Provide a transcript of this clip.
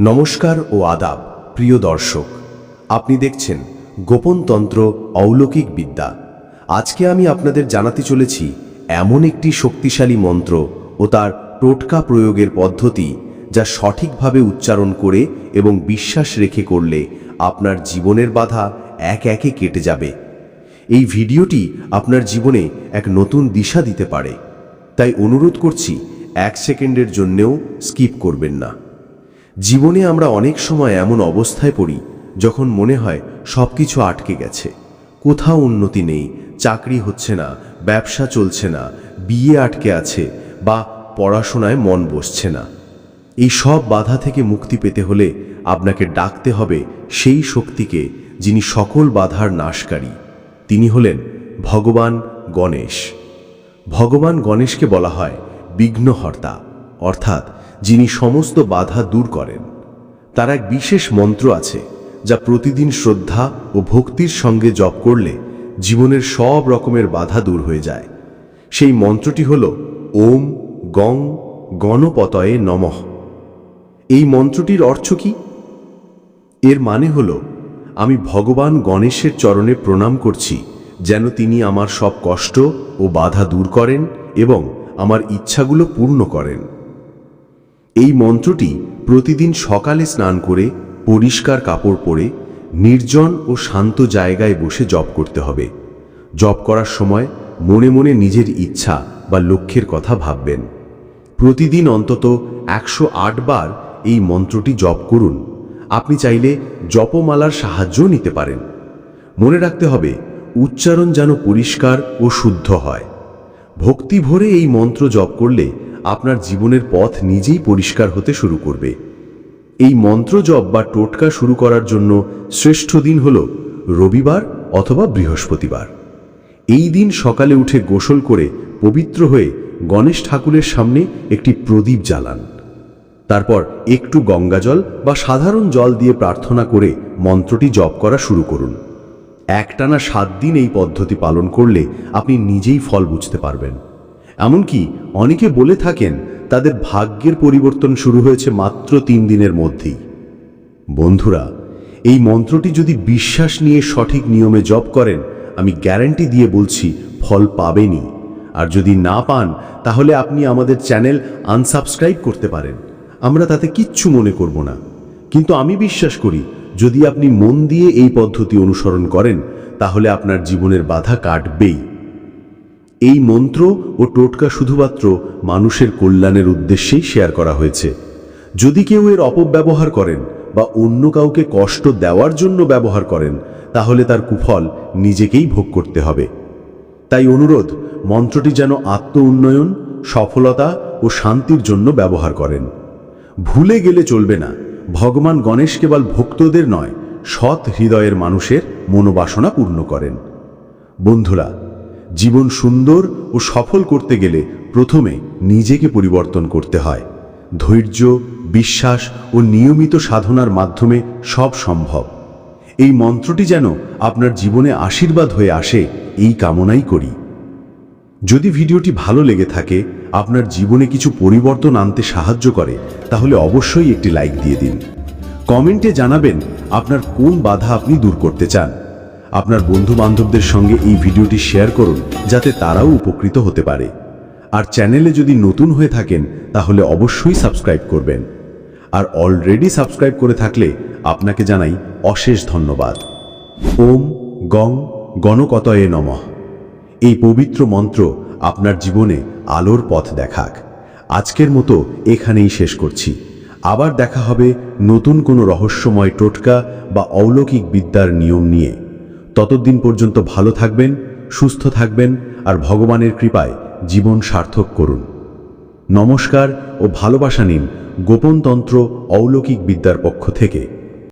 নমস্কার ও আদাব, প্রিয় দর্শক। আপনি দেখছেন গোপন তন্ত্র অলৌকিক বিদ্যা। আজকে আমি আপনাদের জানাতে চলেছি এমন একটি শক্তিশালী মন্ত্র ও তার টোটকা প্রয়োগের পদ্ধতি যা সঠিকভাবে উচ্চারণ করে এবং বিশ্বাস রেখে করলে আপনার জীবনের বাধা এক একে কেটে যাবে। এই ভিডিওটি আপনার জীবনে এক নতুন দিশা দিতে পারে। তাই অনুরোধ করছি এক সেকেন্ডের জন্যেও স্কিপ করবেন না। জীবনে আমরা অনেক সময় এমন অবস্থায় পড়ি, যখন মনে হয় সব কিছু আটকে গেছে। কোথাও উন্নতি নেই, চাকরি হচ্ছে না, ব্যবসা চলছে না, বিয়ে আটকে আছে, বা পড়াশোনায় মন বসছে না। এই সব বাধা থেকে মুক্তি পেতে হলে আপনাকে ডাকতে হবে সেই শক্তিকে যিনি সকল বাধার নাশকারী। তিনি হলেন ভগবান গণেশ। ভগবান গণেশকে বলা হয় বিঘ্নহর্তা, অর্থাৎ যিনি সমস্ত বাধা দূর করেন। তার এক বিশেষ মন্ত্র আছে, যা প্রতিদিন শ্রদ্ধা ও ভক্তির সঙ্গে জপ করলে জীবনের সব রকমের বাধা দূর হয়ে যায়। সেই মন্ত্রটি হল, ওম গং গণপতয়ে নমঃ। এই মন্ত্রটির অর্থ কি? এর মানে হল, আমি ভগবান গণেশের চরণে প্রণাম করছি, যেন তিনি আমার সব কষ্ট ও বাধা দূর করেন এবং আমার ইচ্ছাগুলো পূর্ণ করেন। এই মন্ত্রটি প্রতিদিন সকালে স্নান করে পরিষ্কার কাপড় পরে নির্জন ও শান্ত জায়গায় বসে জপ করতে হবে। জপ করার সময় মনে মনে নিজের ইচ্ছা বা লক্ষ্যের কথা ভাববেন। প্রতিদিন অন্তত একশো আট বার এই মন্ত্রটি জপ করুন। আপনি চাইলে জপমালার সাহায্যও নিতে পারেন। মনে রাখতে হবে, উচ্চারণ যেন পরিষ্কার ও শুদ্ধ হয়। ভক্তি ভরে এই মন্ত্র জপ করলে আপনার জীবনের পথ নিজেই পরিষ্কার হতে শুরু করবে। এই মন্ত্র জপ বা টোটকা শুরু করার জন্য শ্রেষ্ঠ দিন হল রবিবার অথবা বৃহস্পতিবার। এই দিন সকালে উঠে গোসল করে পবিত্র হয়ে গণেশ ঠাকুরের সামনে একটি প্রদীপ জ্বালান। তারপর একটু গঙ্গাজল বা সাধারণ জল দিয়ে প্রার্থনা করে মন্ত্রটি জপ করা শুরু করুন। একটানা সাত দিন এই পদ্ধতি পালন করলে আপনি নিজেই ফল বুঝতে পারবেন। এমনকি অনেকে বলে থাকেন তাদের ভাগ্যের পরিবর্তন শুরু হয়েছে মাত্র তিন দিনের মধ্যেই। বন্ধুরা, এই মন্ত্রটি যদি বিশ্বাস নিয়ে সঠিক নিয়মে জপ করেন, আমি গ্যারান্টি দিয়ে বলছি ফল পাবেনই। আর যদি না পান, তাহলে আপনি আমাদের চ্যানেল আনসাবস্ক্রাইব করতে পারেন। আমরা তাতে কিচ্ছু মনে করব না। কিন্তু আমি বিশ্বাস করি, যদি আপনি মন দিয়ে এই পদ্ধতি অনুসরণ করেন, তাহলে আপনার জীবনের বাধা কাটবেই। এই মন্ত্র ও টোটকা শুধুমাত্র মানুষের কল্যাণের উদ্দেশ্যেই শেয়ার করা হয়েছে। যদি কেউ এর অপব্যবহার করেন বা অন্য কাউকে কষ্ট দেওয়ার জন্য ব্যবহার করেন, তাহলে তার কুফল নিজেকেই ভোগ করতে হবে। তাই অনুরোধ, মন্ত্রটি যেন আত্ম উন্নয়ন সফলতা ও শান্তির জন্য ব্যবহার করেন। ভুলে গেলে চলবে না। ভগবান গণেশ কেবল ভক্তদের নয়, সৎ হৃদয়ের মানুষের মনোবাসনা পূর্ণ করেন। বন্ধুরা জীবন সুন্দর ও সফল করতে গেলে প্রথমে নিজেকে পরিবর্তন করতে হয়। ধৈর্য, বিশ্বাস ও নিয়মিত সাধনার মাধ্যমে সব সম্ভব। এই মন্ত্রটি যেন আপনার জীবনে আশীর্বাদ হয়ে আসে, এই কামনাই করি। যদি ভিডিওটি ভালো লেগে থাকে, আপনার জীবনে কিছু পরিবর্তন আনতে সাহায্য করে, তাহলে অবশ্যই একটি লাইক দিয়ে দিন। কমেন্টে জানাবেন, আপনার কোন বাধা আপনি দূর করতে চান। আপনার বন্ধু বান্ধবদের সঙ্গে এই ভিডিওটি শেয়ার করুন, যাতে তারাও উপকৃত হতে পারে। আর চ্যানেলে যদি নতুন হয়ে থাকেন, তাহলে অবশ্যই সাবস্ক্রাইব করবেন। আর অলরেডি সাবস্ক্রাইব করে থাকলে আপনাকে জানাই অশেষ ধন্যবাদ। ওম গং গণকতয়ে নমঃ। এই পবিত্র মন্ত্র আপনার জীবনে আলোর পথ দেখাক। আজকের মতো এখানেই শেষ করছি। আবার দেখা হবে নতুন কোনো রহস্যময় টোটকা বা অলৌকিক বিদ্যার নিয়ম নিয়ে। ততদিন পর্যন্ত ভালো থাকবেন, সুস্থ থাকবেন আর ভগবানের কৃপায় জীবন সার্থক করুন। নমস্কার ও ভালোবাসা নিন গোপনতন্ত্র অলৌকিক বিদ্যার পক্ষ থেকে।